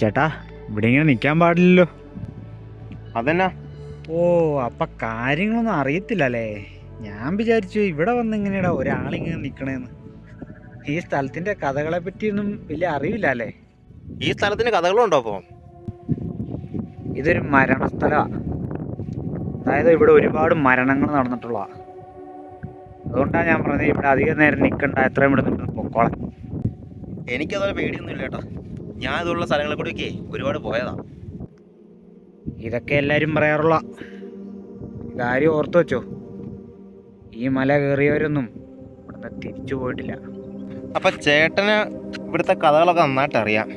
ചേട്ടാ ഇവിടെ ഇങ്ങനെ നിൽക്കാൻ പാടില്ലല്ലോ. അതെന്നാ? ഓ അപ്പൊ കാര്യങ്ങളൊന്നും അറിയത്തില്ല അല്ലേ ഞാൻ വിചാരിച്ചു ഇവിടെ വന്ന് ഇങ്ങനെയാടാ ഒരാളിങ്ങനെ നിൽക്കണേന്ന് ഈ സ്ഥലത്തിന്റെ കഥകളെ പറ്റിയൊന്നും വലിയ അറിവില്ല അല്ലേ ഈ സ്ഥലത്തിന് കഥകളുണ്ടോ അപ്പോൾ ഇതൊരു മരണസ്ഥലമാണ് അതായത് ഇവിടെ ഒരുപാട് മരണങ്ങൾ നടന്നിട്ടുള്ള അതുകൊണ്ടാണ് ഞാൻ പറഞ്ഞത് ഇവിടെ അധികം നേരം നിൽക്കണ്ട എത്രയും ഇവിടെ നിന്ന് പൊക്കോളാം എനിക്കതൊരു പേടിയൊന്നും ഇല്ല കേട്ടോ. ഞാൻ ഇതുള്ള സ്ഥലങ്ങളെ കൂടെയൊക്കെ ഒരുപാട് പോയതാ. ഇതൊക്കെ എല്ലാവരും പറയാറുള്ള കാര്യം ഓർത്തു വെച്ചോ. ഈ മല കയറിയവരൊന്നും ഇവിടുന്ന് തിരിച്ചു പോയിട്ടില്ല. അപ്പൊ ചേട്ടന് ഇവിടുത്തെ കഥകളൊക്കെ നന്നായിട്ട് അറിയാം.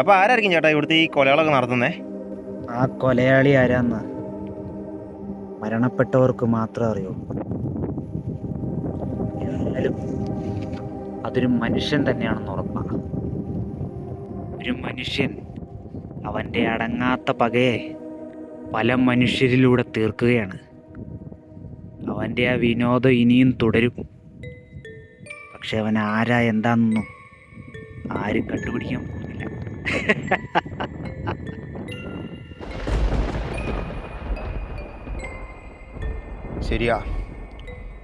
അപ്പൊ ആരായിരിക്കും ചേട്ടാ ഇവിടുത്തെ ഈ കൊലകളൊക്കെ നടത്തുന്നേ? ആ കൊലയാളി ആരാന്ന് മരണപ്പെട്ടവർക്ക് മാത്രം അറിയൂ. എന്നാലും അതൊരു മനുഷ്യൻ തന്നെയാണെന്ന് ഉറപ്പാണ്. ഒരു മനുഷ്യൻ അവന്റെ അടങ്ങാത്ത പകയെ പല മനുഷ്യരിലൂടെ തീർക്കുകയാണ്. അവന്റെ ആ വിനോദം ഇനിയും തുടരും. പക്ഷെ അവൻ ആരാ എന്താണെന്നും ആരും കണ്ടുപിടിക്കാൻ പോകുന്നില്ല. ശരിയാ.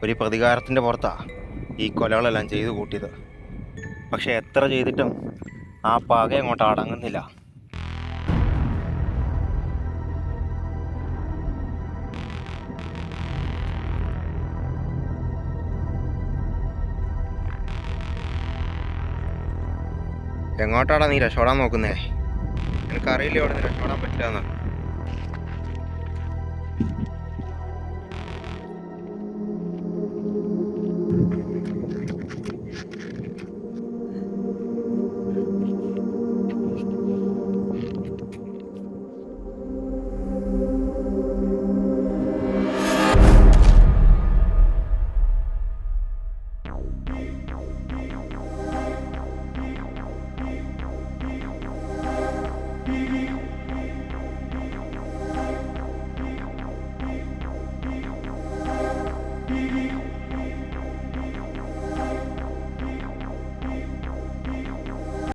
ഒരു പ്രതികാരത്തിന്റെ പുറത്താ ഈ കൊലകളെല്ലാം ചെയ്തു കൂട്ടിയത്. പക്ഷെ എത്ര ചെയ്തിട്ടും ആ പക എങ്ങോട്ട് അടങ്ങുന്നില്ല. എങ്ങോട്ടാടാ നീ രക്ഷപ്പെടാൻ നോക്കുന്നേ? എനിക്കറിയില്ല ഇവിടെ നിന്ന് രക്ഷപ്പെടാൻ പറ്റില്ല എന്ന്